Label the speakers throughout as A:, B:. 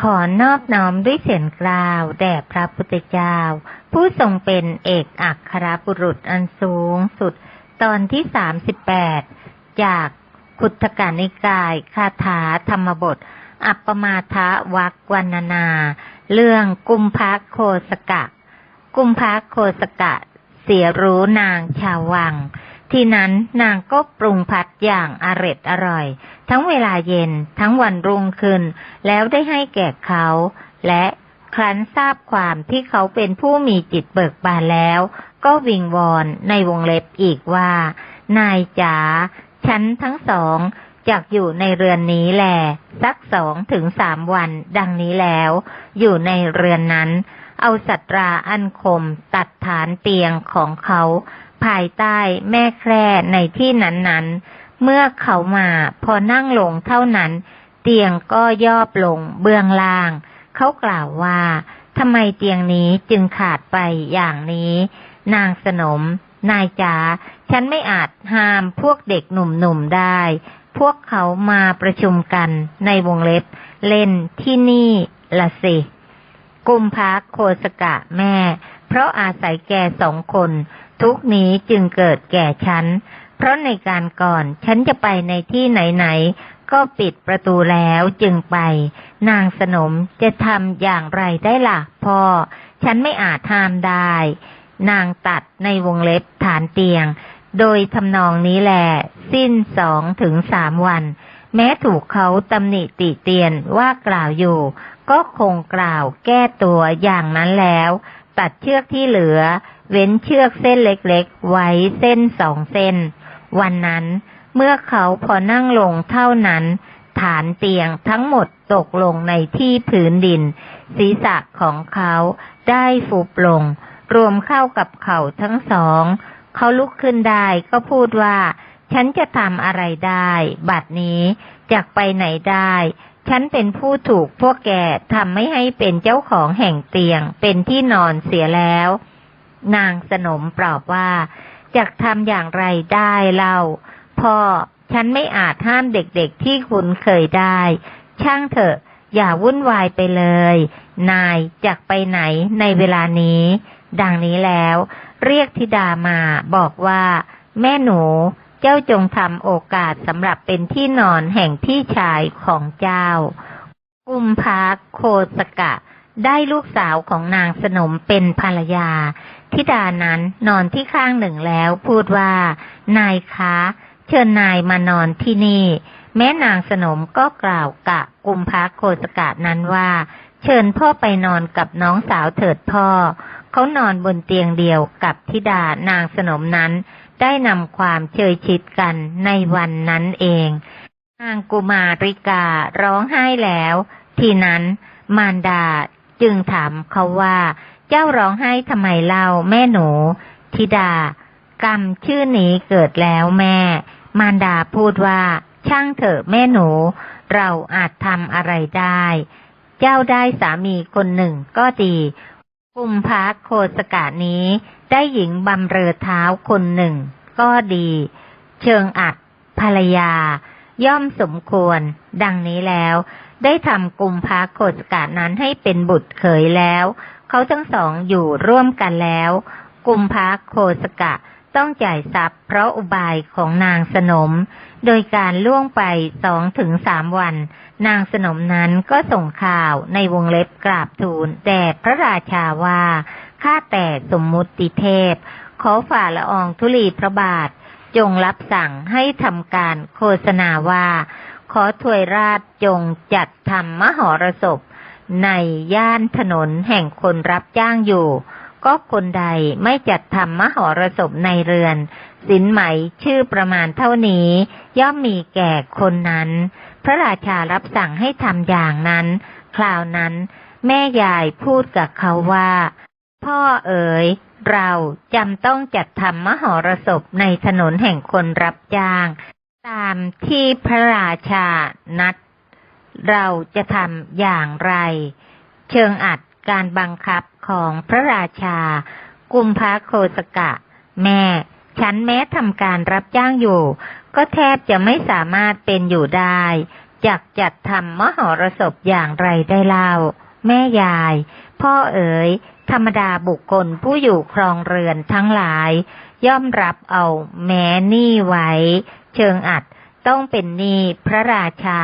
A: ขอนอบน้อมด้วยเสียงกล่าว แด่พระพุทธเจ้า ผู้ทรงเป็นเอกอัครบุรุษอันสูงสุด ตอนที่สามสิบแปดจากคุตกานิกาย คาถาธรรมบท อัปปมาทะวักวันนานาเรื่องกุมภะโคสกะ กุมภะโคสกะ เสียรู้นางชาววัง ที่นั้นนางก็ปรุงพัดอย่างอร็ดอร่อย ทั้งเวลาเย็นทั้งวันรุ่งขึ้น แล้วได้ให้แก่เขา และครั้นทราบความที่เขาเป็นผู้มีจิตเบิกบานแล้ว ก็วิงวอนในวงเล็บอีกว่า นายจ๋าฉันทั้งสองจากอยู่ในเรือนนี้แหลสักสองถึงสามวันดังนี้แล้ว อยู่ในเรือนนั้น เอาสัตราอันคมตัดฐานเตียงของเขา ภายใต้แม่แคร่ในที่นั้นๆ เมื่อเขามาพอนั่งลงเท่านั้น เตียงก็ย่อลงเบื้องล่าง เขากล่าวว่าทำไมเตียงนี้จึงขาดไปอย่างนี้ นางสนม นายจ๋าฉันไม่อาจห้ามพวกเด็กหนุ่มๆได้ พวกเขามาประชุมกันในวงเล็บ เล่นที่นี่ละสิกุมภาโคสกะแม่ เพราะอาศัยแกสองคน ทุกนี้จึงเกิดแก่ฉัน เพราะในการก่อนฉันจะไปในที่ไหนๆก็ปิดประตูแล้วจึงไป นางสนมจะทำอย่างไรได้ล่ะพ่อ ฉันไม่อาจห้ามได้ นางตัดในวงเล็บฐานเตียง โดยทำนองนี้แหละสิ้นสองถึงสามวัน แม้ถูกเขาตำหนิติเตียนว่ากล่าวอยู่ ก็คงกล่าวแก้ตัวอย่างนั้นแล้ว ตัดเชือกที่เหลือ เว้นเชือกเส้นเล็กๆ ไว้เส้นสองเส้น วันนั้นเมื่อเขาพอนั่งลงเท่านั้น ฐานเตียงทั้งหมดตกลงในที่ผืนดิน ศีรษะของเขาได้ฟุบลง รวมเข้ากับเข่าทั้งสอง เขาลุกขึ้นได้ก็พูดว่า ฉันจะทำอะไรได้ บัดนี้จากไปไหนได้ ฉันเป็นผู้ถูกพวกแกทำไม่ให้เป็นเจ้าของแห่งเตียง เป็นที่นอนเสียแล้ว นางสนมปลอบว่าจะทำอย่างไรได้เล่าพ่อฉันไม่อาจห้ามเด็กๆที่คุณเคยได้ ช่างเถอะ อย่าวุ่นวายไปเลย นายจากไปไหนในเวลานี้ ดังนี้แล้ว เรียกธิดามาบอกว่า แม่หนู เจ้าจงทำโอกาสสำหรับเป็นที่นอนแห่งพี่ชายของเจ้า กุมภาโคสกะ ได้ลูกสาวของนางสนมเป็นภรรยาธิดานั้นนอนที่ข้างหนึ่งแล้วพูดว่า นายคะ เชิญนายมานอนที่นี่ แม่นางสนมก็กล่าวกะกุมภาโคสกะนั้นว่า เชิญพ่อไปนอนกับน้องสาวเถิดพ่อ เขานอนบนเตียงเดียวกับธิดานางสนมนั้น ได้นำความเชยชิดกันในวันนั้นเองนางกุมาริการ้องไห้แล้ว ทีนั้นมารดาจึงถามเขาว่า เจ้าร้องไห้ทำไมเล่าแม่หนูธิดา กรรมชื่อนี้เกิดแล้วแม่ มารดาพูดว่า ช่างเถอะแม่หนู เราอาจทำอะไรได้ เจ้าได้สามีคนหนึ่งก็ดี กุมภาโคสกานี้ ได้หญิงบำเรอเท้าคนหนึ่ง ก็ดี เชิงอัดภรรยา ย่อมสมควร ดังนี้แล้ว ได้ทำกุมภาโคสกานั้นให้เป็นบุตรเขยแล้ว เขาทั้งสองอยู่ร่วมกันแล้ว กุมภาโคสกะต้องจ่ายทรัพย์เพราะอุบายของนางสนม โดยการล่วงไปสองถึงสามวัน นางสนมนั้นก็ส่งข่าวในวงเล็บกราบทูลแด่พระราชาว่า ข้าแต่สมมุติเทพ ขอฝ่าละอองธุลีพระบาท จงรับสั่งให้ทำการโฆษณาว่า ขอถวยราชจงจัดทำมหรสพ ในย่านถนนแห่งคนรับจ้างอยู่ ก็คนใดไม่จัดทำมหรสพในเรือน สินไหมชื่อประมาณเท่านี้ ย่อมมีแก่คนนั้น พระราชารับสั่งให้ทำอย่างนั้น คราวนั้น แม่ยายพูดกับเขาว่า พ่อเอ๋ย เราจำต้องจัดทำมหรสพในถนนแห่งคนรับจ้าง ตามที่พระราชานัด เราจะทำอย่างไร เชิงอัดการบังคับของพระราชา กุมภาโคสกะ แม่ ฉันแม้ทำการรับจ้างอยู่ ก็แทบจะไม่สามารถเป็นอยู่ได้จักจัดทำมหรสพอย่างไรได้เล่า แม่ยาย พ่อเอ๋ย ธรรมดาบุคคลผู้อยู่ครองเรือนทั้งหลาย ย่อมรับเอาแม้หนี้ไว้ เชิงอัดต้องเป็นหนี้พระราชา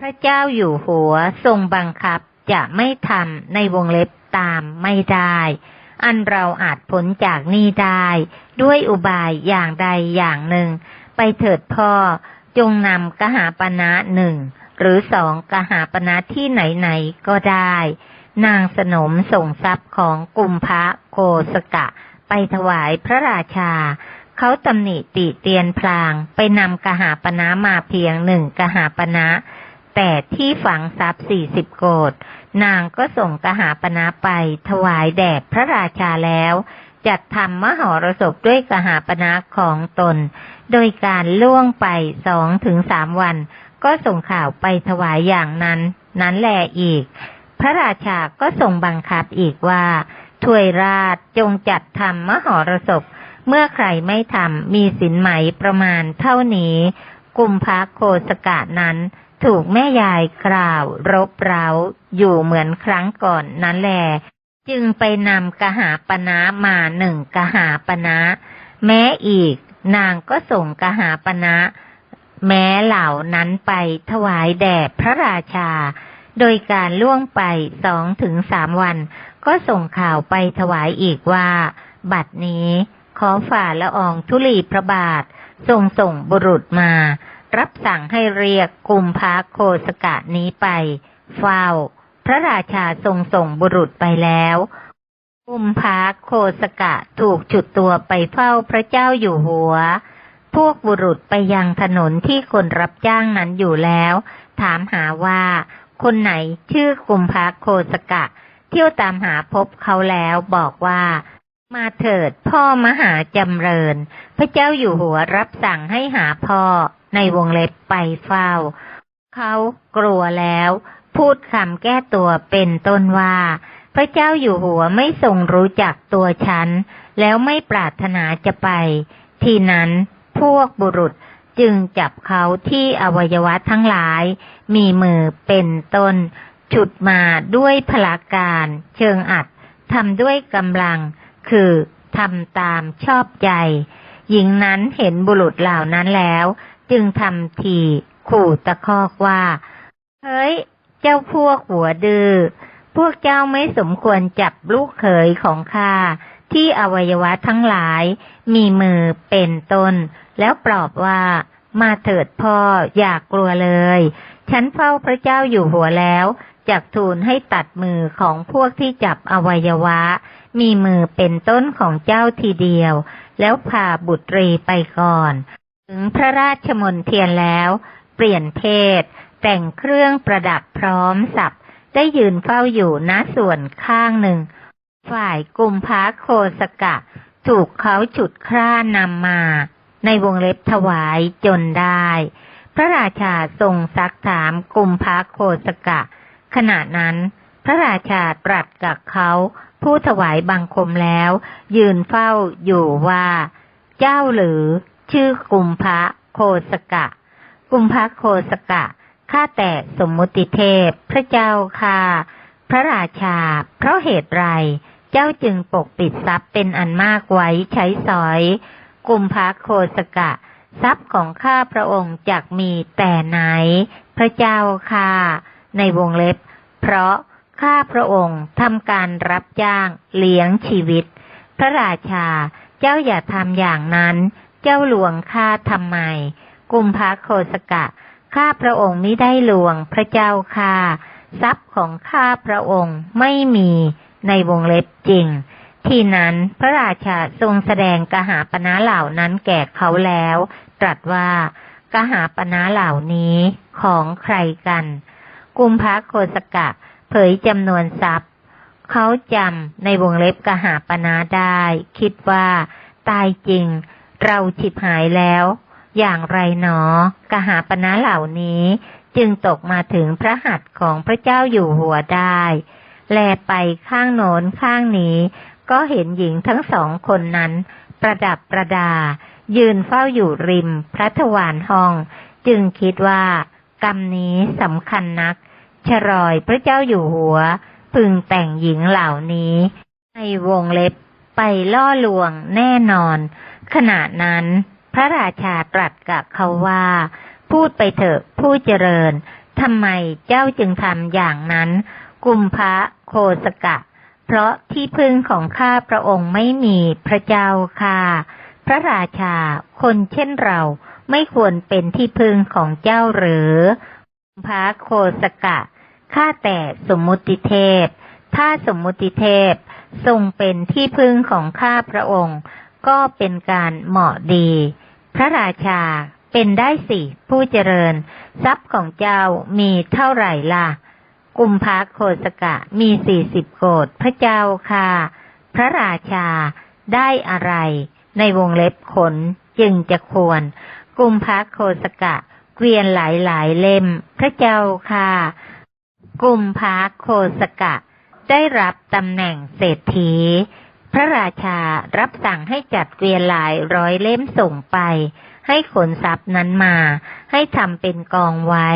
A: พระเจ้าอยู่หัวทรงบังคับจะไม่ทำในวงเล็บตามไม่ได้ อันเราอาจพ้นจากนี้ได้ ด้วยอุบายอย่างใดอย่างหนึ่ง ไปเถิดพ่อจงนำกหาปณะหนึ่งหรือสองกหาปณะที่ไหนๆก็ได้ นางสนมส่งทรัพย์ของกุมพระโคสกะ ไปถวายพระราชาเขาตำหนิติเตียนพลางไปนำกหาปณะมาเพียงหนึ่งกหาปณะ แต่ที่ฝังทรัพย์สี่สิบโกดนางก็ส่งกหาปณะไป ถวายแด่พระราชาแล้ว จัดทำมหรสพด้วยกหาปณะของตน โดยการล่วงไปสองถึงสามวัน ก็ส่งข่าวไปถวายอย่างนั้น นั้นแลอีก พระราชาก็ทรงบังคับอีกว่าถวยราชจงจัดทำมหรสพ เมื่อใครไม่ทำมีสินไหมประมาณเท่านี้ กุมภะโคสกะนั้น ถูกแม่ยายกล่าว รบเร้า อยู่เหมือนครั้งก่อนนั้นแหลจึงไปนำกหาปณะมาหนึ่งกหาปณะแม้อีก นางก็ส่งกหาปณะแม้เหล่านั้นไปถวายแด่พระราชา โดยการล่วงไปสองถึงสามวัน ก็ส่งข่าวไปถวายอีกว่า บัดนี้ขอฝ่าละอองธุลีพระบาททรงส่งบุรุษมา รับสั่งให้เรียกกุมภาโคสกะนี้ไป เฝ้า พระราชาทรงส่งบุรุษไปแล้วกุมภาโคสกะถูกฉุดตัวไปเฝ้าพระเจ้าอยู่หัว พวกบุรุษไปยังถนนที่คนรับจ้างนั้นอยู่แล้ว ถามหาว่าคนไหนชื่อกุมภาโคสกะ เที่ยวตามหาพบเขาแล้วบอกว่า มาเถิดพ่อมหาจำเริญ พระเจ้าอยู่หัวรับสั่งให้หาพ่อ ในวงเล็บไปเฝ้า เขากลัวแล้ว พูดคำแก้ตัวเป็นต้นว่า พระเจ้าอยู่หัวไม่ทรงรู้จักตัวฉัน แล้วไม่ปรารถนาจะไป ที่นั้นพวกบุรุษจึงจับเขาที่อวัยวะทั้งหลาย มีมือเป็นต้น ฉุดมาด้วยพลาการ เชิงอัดทำด้วยกำลัง คือทำตามชอบใจ หญิงนั้นเห็นบุรุษเหล่านั้นแล้ว จึงทำทีขู่ตะคอกว่า เฮ้ย เจ้าพวกหัวดื้อ พวกเจ้าไม่สมควรจับลูกเขยของข้าที่อวัยวะทั้งหลาย มีมือเป็นต้น แล้วปลอบว่ามาเถิดพ่ออย่ากกลัวเลย ฉันเฝ้าพระเจ้าอยู่หัวแล้วจักทูลให้ตัดมือของพวกที่จับอวัยวะ มีมือเป็นต้นของเจ้าทีเดียว แล้วพาบุตรีไปก่อน ถึงพระราชมนเทียนแล้ว เปลี่ยนเพศ แต่งเครื่องประดับพร้อมสับได้ยืนเฝ้าอยู่ณส่วนข้างหนึ่ง ฝ่ายกุมภาโคสกะ ถูกเขาฉุดคร่านำมา ในวงเล็บถวายจนได้ พระราชาทรงซักถามกุมภาโคสกะ ขณะนั้น พระราชาตรัสกับเขาผู้ถวายบังคมแล้ว ยืนเฝ้าอยู่ว่า เจ้าหรือ ชื่อกุมภะโคสกะ กุมภะโคสกะ ข้าแต่สมมุติเทพ พระเจ้าค่ะ พระราชา เพราะเหตุไร เจ้าจึงปกปิดทรัพย์เป็นอันมากไว้ใช้สอย กุมภะโคสกะ ทรัพย์ของข้าพระองค์จักมีแต่ไหน พระเจ้าค่ะ ในวงเล็บ เพราะข้าพระองค์ทำการรับจ้างเลี้ยงชีวิต พระราชา เจ้าอย่าทำอย่างนั้น เจ้าหลวงข้าทำไม กุมภะโคสกะ ข้าพระองค์ไม่ได้หลวงพระเจ้าค่ะ ทรัพย์ของข้าพระองค์ไม่มีในวงเล็บจริง ที่นั้นพระราชาทรงแสดงกหาปณะเหล่านั้นแก่เขาแล้ว ตรัสว่ากหาปณะเหล่านี้ของใครกัน กุมภะโคสกะ เผยจำนวนทรัพย์ เขาจำในวงเล็บกหาปณะได้ คิดว่า ตายจริง เราฉิบหายแล้ว อย่างไรหนอกหาปณะเหล่านี้จึงตกมาถึงพระหัตถ์ของพระเจ้าอยู่หัวได้ แลไปข้างโน้นข้างนี้ ก็เห็นหญิงทั้งสองคนนั้น ประดับประดา ยืนเฝ้าอยู่ริมพระทวารห้อง จึงคิดว่ากรรมนี้สำคัญนัก ชรอยพระเจ้าอยู่หัว พึงแต่งหญิงเหล่านี้ ในวงเล็บไปล่อลวงแน่นอน ขณะนั้น พระราชาตรัสกับเขาว่า พูดไปเถอะผู้เจริญทำไมเจ้าจึงทำอย่างนั้น กุมพระโคสกะ เพราะที่พึ่งของข้าพระองค์ไม่มีพระเจ้าค่ะ พระราชาคนเช่นเราไม่ควรเป็นที่พึ่งของเจ้าหรือ กุมพระโคสกะ ข้าแต่สมมุติเทพ ถ้าสมมุติเทพทรงเป็นที่พึ่งของข้าพระองค์ ก็เป็นการเหมาะดี พระราชาเป็นได้สิผู้เจริญ ทรัพย์ของเจ้ามีเท่าไหร่ล่ะ กุมภาโคสกะมีสี่สิบโกดพระเจ้าค่ะ พระราชาได้อะไร ในวงเล็บขนจึงจะควร กุมภาโคสกะเกวียนหลายหลายเล่ม พระเจ้าค่ะ กุมภาโคสกะได้รับตำแหน่งเศรษฐี พระราชารับสั่งให้จัดเกวียนหลายร้อยเล่มส่งไป ให้ขนทรัพย์นั้นมา ให้ทำเป็นกองไว้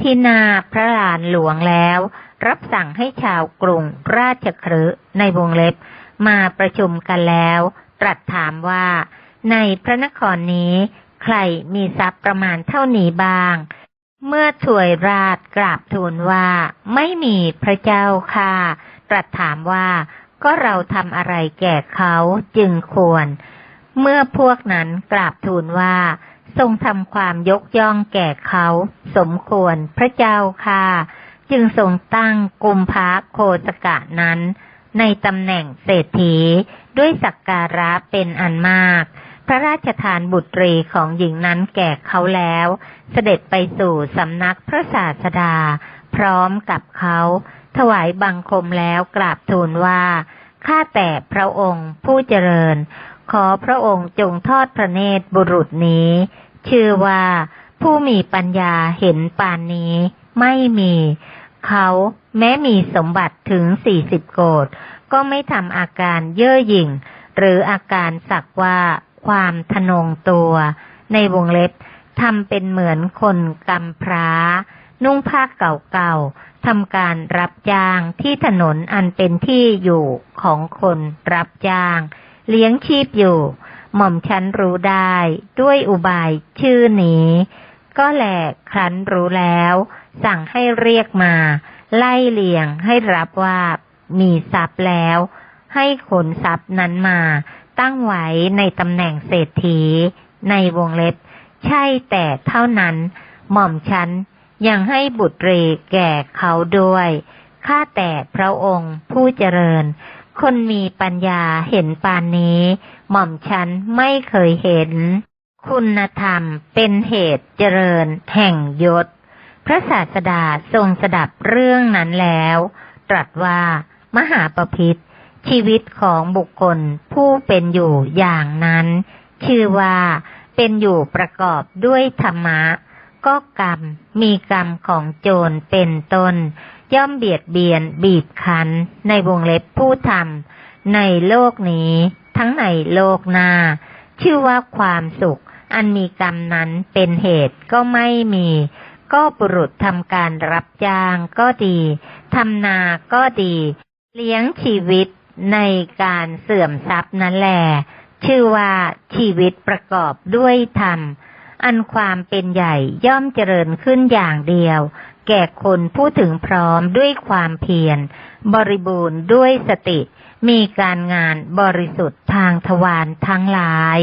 A: ที่หน้าพระลานหลวงแล้ว รับสั่งให้ชาวกรุงราชครืในวงเล็บ มาประชุมกันแล้ว ตรัสถามว่า ในพระนครนี้ ใครมีทรัพย์ประมาณเท่านี้บ้าง เมื่อถวยราชกราบทูลว่า ไม่มีพระเจ้าค่ะ ตรัสถามว่า ก็เราทำอะไรแก่เขาจึงควร เมื่อพวกนั้นกราบทูลว่า ทรงทำความยกย่องแก่เขา สมควรพระเจ้าค่ะ จึงทรงตั้งกุมภาโคสกะนั้น ในตำแหน่งเศรษฐีด้วยสักการะเป็นอันมาก พระราชทานบุตรีของหญิงนั้นแก่เขาแล้ว เสด็จไปสู่สำนักพระศาสดา พร้อมกับเขา ถวายบังคมแล้วกราบทูลว่า ข้าแต่พระองค์ผู้เจริญ ขอพระองค์จงทอดพระเนตรบุรุษนี้ ชื่อว่าผู้มีปัญญาเห็นปานนี้ไม่มี เขาแม้มีสมบัติถึงสี่สิบโกดก็ไม่ทำอาการเย่อหยิ่ง หรืออาการสักว่าความทะนงตัว ในวงเล็บทำเป็นเหมือนคนกำพร้า นุ่งผ้าเก่าๆทำการรับจ้างที่ถนนอันเป็นที่อยู่ของคนรับจ้าง เลี้ยงชีพอยู่ หม่อมฉันรู้ได้ด้วยอุบายชื่อนี้ ก็แหลกครั้นรู้แล้ว สั่งให้เรียกมา ไล่เลียงให้รับว่ามีทรัพย์แล้ว ให้ขนทรัพย์นั้นมาตั้งไว้ในตำแหน่งเศรษฐีในวงเล็บ ใช่แต่เท่านั้น หม่อมฉัน ยังให้บุตรีแก่เขาด้วย ข้าแต่พระองค์ผู้เจริญ คนมีปัญญาเห็นปานนี้ หม่อมฉันไม่เคยเห็น คุณธรรมเป็นเหตุเจริญแห่งยศ พระศาสดาทรงสดับเรื่องนั้นแล้ว ตรัสว่ามหาปพิธชีวิตของบุคคลผู้เป็นอยู่อย่างนั้น ชื่อว่าเป็นอยู่ประกอบด้วยธรรมะ ก็กรรม มีกรรมของโจรเป็นต้น ย่อมเบียดเบียนบีบคั้น ในวงเล็บผู้ทำในโลกนี้ ทั้งในโลกหน้า ชื่อว่าความสุข อันมีกรรมนั้นเป็นเหตุก็ไม่มี ก็บุรุษทำการรับจ้างก็ดีทำนาก็ดี เลี้ยงชีวิตในการเสื่อมทรัพย์นั่นแหละชื่อว่าชีวิตประกอบด้วยธรรม อันความเป็นใหญ่ย่อมเจริญขึ้นอย่างเดียว แก่คนผู้ถึงพร้อมด้วยความเพียร บริบูรณ์ด้วยสติ มีการงานบริสุทธิ์ทางทวารทั้งหลาย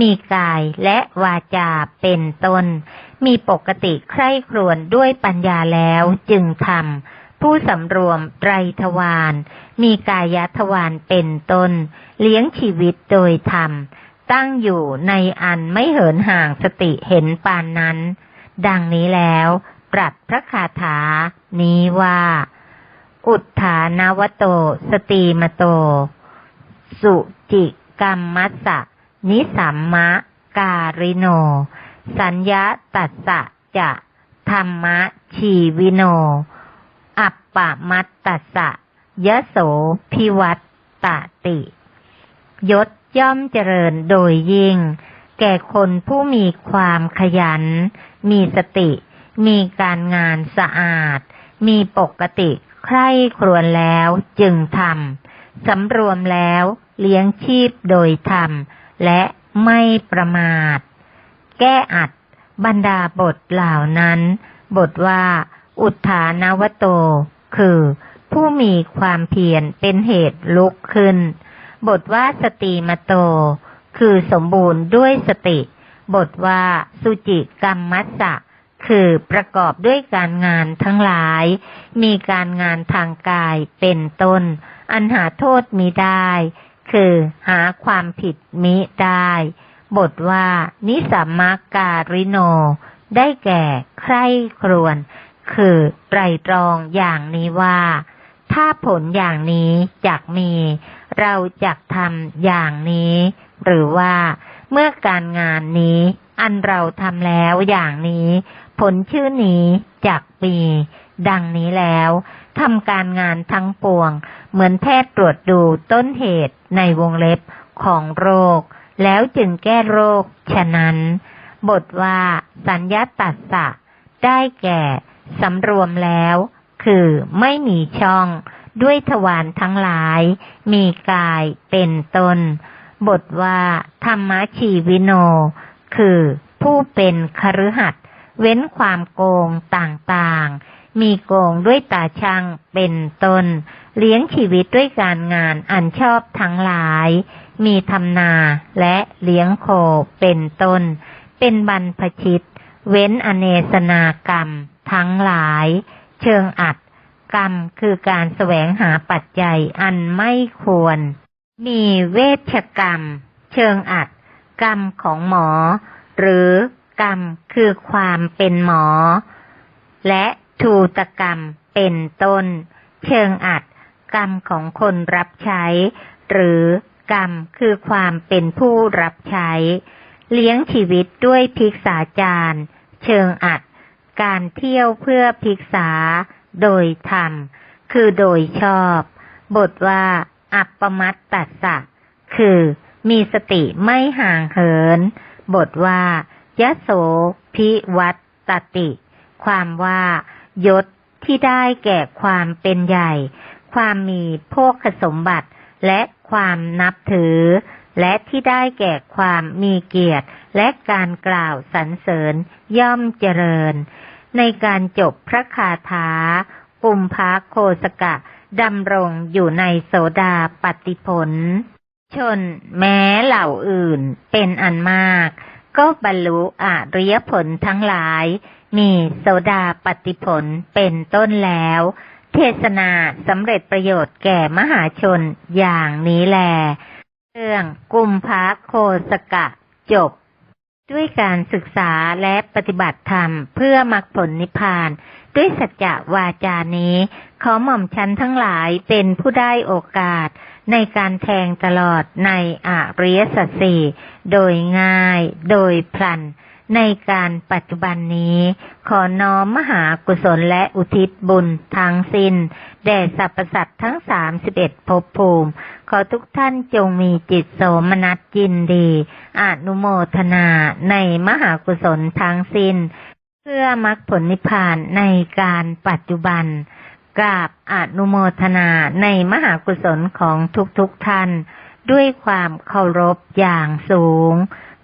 A: มีกายและวาจาเป็นต้น มีปกติใคร่ครวญด้วยปัญญาแล้วจึงทำผู้สำรวมไตรทวารมีกายทวารเป็นต้น เลี้ยงชีวิตโดยธรรม ตั้งอยู่ในอันไม่เหินห่างสติเห็นปานนั้น ดังนี้แล้วตรัสพระคาถานี้ว่า อุทธานวโต สตีมโต สุจิกรรมมัสสะนิสัมมะ การิโน สัญญาตัสสะจะธรรมะชีวิโน อัปปะมัตตัสสะยโสพิวัตตติ ยศย่อมเจริญโดยยิ่ง แก่คนผู้มีความขยัน มีสติ มีการงานสะอาด มีปกติใคร่ครวญแล้วจึงทำสำรวมแล้วเลี้ยงชีพโดยธรรม และไม่ประมาท แก้อัดบรรดาบทเหล่านั้น บทว่าอุทานวโต คือ ผู้มีความเพียรเป็นเหตุลุกขึ้น บทว่าสติมโต คือสมบูรณ์ด้วยสติ บทว่าสุจิกรรมมัสสะคือประกอบด้วยการงานทั้งหลาย มีการงานทางกายเป็นต้น อันหาโทษมิได้ คือหาความผิดมิได้ บทว่า นิสัมมาการิโน ได้แก่ใคร่ครวญคือไตรตรองอย่างนี้ว่า ถ้าผลอย่างนี้จักมี เราจักทำอย่างนี้ หรือว่าเมื่อการงานนี้ อันเราทำแล้วอย่างนี้ ผลชื่อนี้จักมีดังนี้แล้วทำการงานทั้งปวง เหมือนแพทย์ตรวจดูต้นเหตุในวงเล็บของโรค แล้วจึงแก้โรค ฉะนั้น บทว่า สัญญาตัดสะ ได้แก่สำรวมแล้ว คือไม่มีช่อง ด้วยทวารทั้งหลาย มีกายเป็นตน บทว่าธรรมชีวิโน คือผู้เป็นคฤหัสถ์เว้นความโกงต่างๆ มีโกงด้วยตาช่างเป็นตน เลี้ยงชีวิตด้วยการงานอันชอบทั้งหลาย มีทำนาและเลี้ยงโคเป็นตน เป็นบรรพชิต เว้นอเนสนากรรมทั้งหลาย เชิงอัด กรรมคือการแสวงหาปัจจัยอันไม่ควร มีเวชกรรม เชิงอัด กรรมของหมอ หรือกรรมคือความเป็นหมอ และทูตกรรมเป็นต้น เชิงอัด กรรมของคนรับใช้ หรือกรรมคือความเป็นผู้รับใช้ เลี้ยงชีวิตด้วยภิกษาจารย์ เชิงอัด การเที่ยวเพื่อพิกษา โดยธรรม คือโดยชอบ บทว่าอัปปมัตตัสสะ คือมีสติไม่ห่างเหิน บทว่ายะโสพิวัตตติ ความว่ายศที่ได้แก่ความเป็นใหญ่ ความมีโภคสมบัติ และความนับถือ และที่ได้แก่ความมีเกียรติ และการกล่าวสรรเสริญย่อมเจริญ ในการจบพระคาถากุมภาโคสกะดำรงอยู่ในโสดาปฏิผล ชนแม้เหล่าอื่นเป็นอันมาก ก็บรรลุอริยผลทั้งหลาย มีโสดาปฏิผลเป็นต้นแล้ว เทศนาสำเร็จประโยชน์แก่มหาชนอย่างนี้แล เรื่องกุมภาโคสกะจบ ด้วยการศึกษาและปฏิบัติธรรมเพื่อมรรคผลนิพพาน ด้วยสัจจะวาจานี้ ขอหม่อมชันทั้งหลายเป็นผู้ได้โอกาส ในการแทงตลอดในอริยสัจสี่โดยง่าย โดยพลัน ในการปัจจุบันนี้ ขอน้อมมหากุศลและอุทิศบุญทั้งสิ้น แด่สรรพสัตว์ทั้งสามสิบเอ็ดภพภูมิ ขอทุกท่านจงมีจิตโสมนัสยินดี อนุโมทนาในมหากุศลทั้งสิ้น เพื่อมรรคผลนิพพานในการปัจจุบัน กราบอนุโมทนาในมหากุศลของทุกๆทท่าน ด้วยความเคารพอย่างสูง